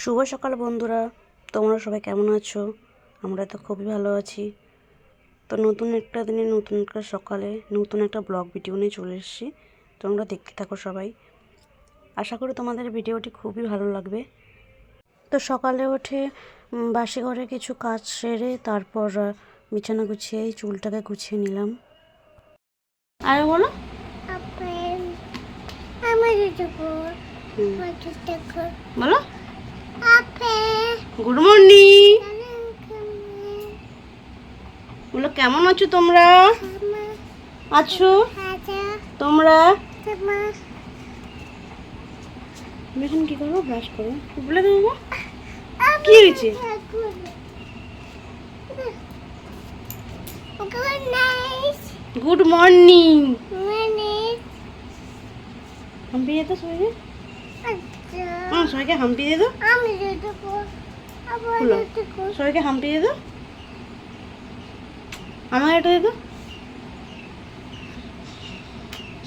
শুভ সকাল বন্ধুরা। তোমরা সবাই কেমন আছো? আমরা তো খুবই ভালো আছি। তো নতুন একটা দিনে নতুন একটা সকালে নতুন একটা ব্লগ ভিডিও নিয়ে চলে এসেছি। তোমরা দেখতে থাকো সবাই। আশা করি তোমাদের ভিডিওটি খুবই ভালো লাগবে। তো সকালে উঠে বাসি ঘরে কিছু কাজ সেরে তারপর বিছানা গুছিয়ে চুলটাকে গুছিয়ে নিলাম। আর বলো? বলো? Good morning. বলো কেমন আছো তোমরা? আছো? তোমরা? তোমার তুমি এখন কি করব ব্রাশ করো। বলে দেবো কি হয়েছে? Good morning. হাম্পি দিয়ে তো সবাইকে। আচ্ছা। হ্যাঁ সবাইকে হাম্পি দিয়ে দাও। আমি দেখো আবার হলো। সবাইকে হাম্পি দিয়ে দাও আমার এটা দিয়ে দাও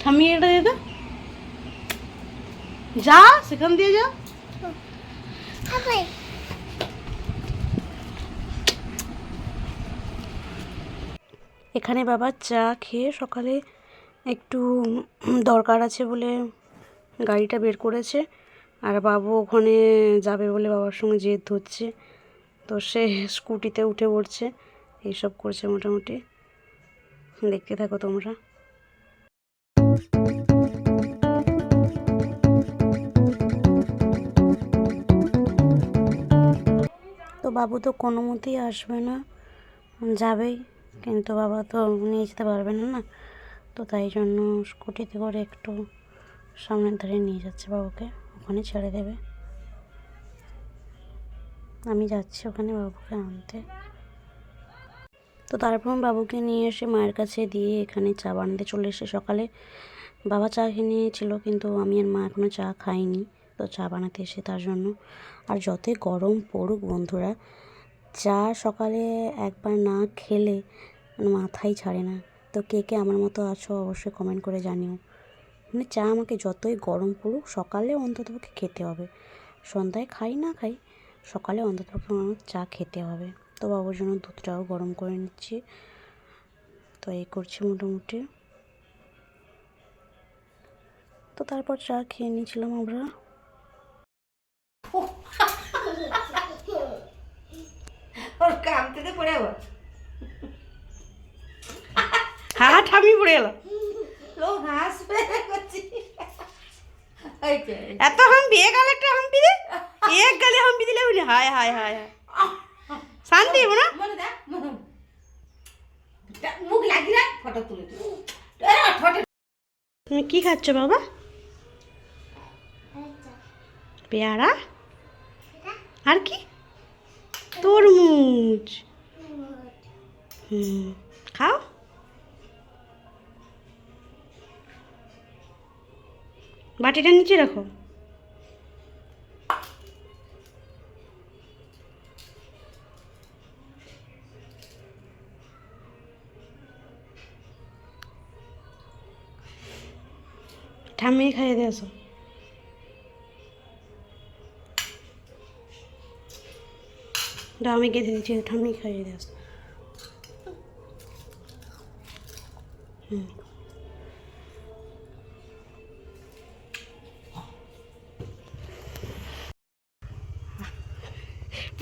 ঠামি এটা দিয়ে দাও যা, সেখান দিয়ে যা। এখানে বাবা চা খেয়ে সকালে একটু দরকার আছে বলে গাড়িটা বের করেছে। আর বাবু ওখানে যাবে বলে বাবার সঙ্গে জেদ ধরছে। তো সে স্কুটিতে উঠে পড়ছে। এইসব করছে মোটামুটি। দেখতে থাকো তোমরা। তো বাবু তো কোনো মতেই আসবে না। যাবেই। কিন্তু বাবা তো নিয়ে যেতে পারবে না না। তো তাই জন্য স্কুটিতে করে একটু সামনের ধারে নিয়ে যাচ্ছে বাবুকে। ওখানে ছেড়ে দেবে। আমি যাচ্ছি ওখানে বাবুকে আনতে। তো তারপর বাবুকে নিয়ে এসে মায়ের কাছে দিয়ে এখানে চা বানাতে চলে এসে সকালে বাবা চা খেয়ে নিয়েছিল কিন্তু আমি আর মা এখনও চা খাইনি তো চা বানাতে এসে তার জন্য। আর যতই গরম পড়ুক বন্ধুরা, চা সকালে একবার না খেলে মানে মাথাই ছাড়ে না। তো কে কে আমার মতো আছো অবশ্যই কমেন্ট করে জানিও। মানে চা আমাকে যতই গরম পড়ুক সকালে অন্ততপক্ষে খেতে হবে। সন্ধ্যায় খাই, না খাই, সকালে অন্ততপক্ষে আমার চা খেতে হবে। তো বাবুর জন্য দুধটাও গরম করে নিচ্ছি। তো এই করছি মোটামুটি। তো তারপর চা খেয়ে নিয়েছিলাম আমরা। ওর পড়ে ঠামি পড়ে গেল এত হাম্পি এক গালে একটা হাম্পি দে। এক গালে হাম্পি দিলে উনি হায় হায় হায় হায়। শান্তি না? মনে মুখ লাগি ফটো তুলে তুমি কি খাচ্ছ বাবা? পেয়ারা? আর কি? তরমুজ। হুম খাও। বাটিটা নিচে রাখো। ঠাম্মি খাইয়ে দিয়ে আসো। আমি গেঁথে দিচ্ছি ঠাম্মি খাইয়ে দিয়ে আসো। হুম।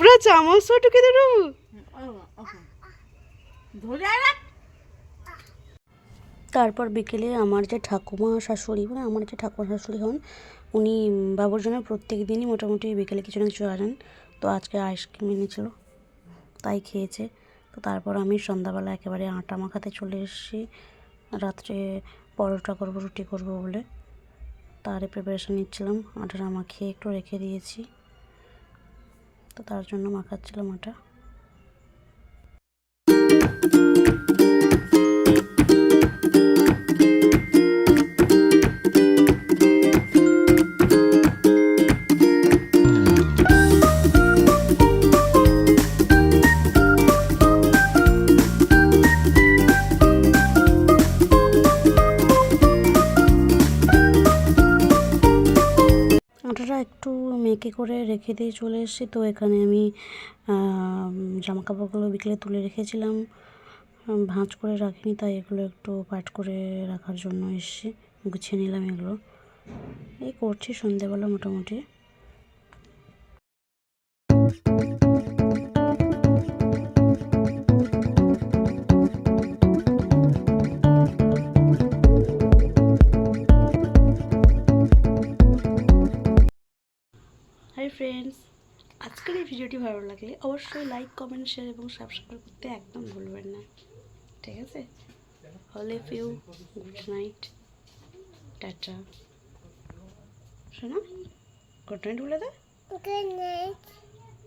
পুরো চামচ ঢুকে দেবো? ধরে তারপর বিকেলে আমার যে ঠাকুমা শাশুড়ি মানে আমার যে ঠাকুমা শাশুড়ি হন উনি বাবুর জন্য প্রত্যেক দিনই মোটামুটি বিকেলে কিছু না কিছু আনেন। তো আজকে আইসক্রিম এনেছিল তাই খেয়েছে। তো তারপর আমি সন্ধ্যাবেলা একেবারে আটা মাখাতে চলে এসেছি। রাত্রে পরোটা করব রুটি করব বলে। তারই প্রিপারেশান নিচ্ছিলাম আটাটা মাখিয়ে একটু রেখে দিয়েছি। তার জন্য মাখাচ্ছিলাম আটা একটু মেকে করে রেখে দিয়ে চলে এসেছি। তো এখানে আমি জামা কাপড়গুলো বিকেলে তুলে রেখেছিলাম। ভাঁজ করে রাখিনি, তাই এগুলো একটু পাট করে রাখার জন্য এসেছি। গুছিয়ে নিলাম এগুলো। এই করছি সন্ধ্যেবেলা মোটামুটি। ফ্রেন্ডস আজকের এই ভিডিওটি ভালো লাগলে অবশ্যই লাইক কমেন্ট শেয়ার এবং সাবস্ক্রাইব করতে একদম ভুলবেন না। ঠিক আছে? হলে ফিউ গুড নাইট টাটা। শোনো গুড নাইট বলে দাও.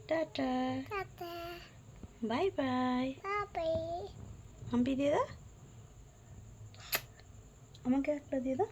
টাটা. Bye bye Bye. হাম্পি দিয়ে দাও। আমাকে একটা দিয়ে দাও।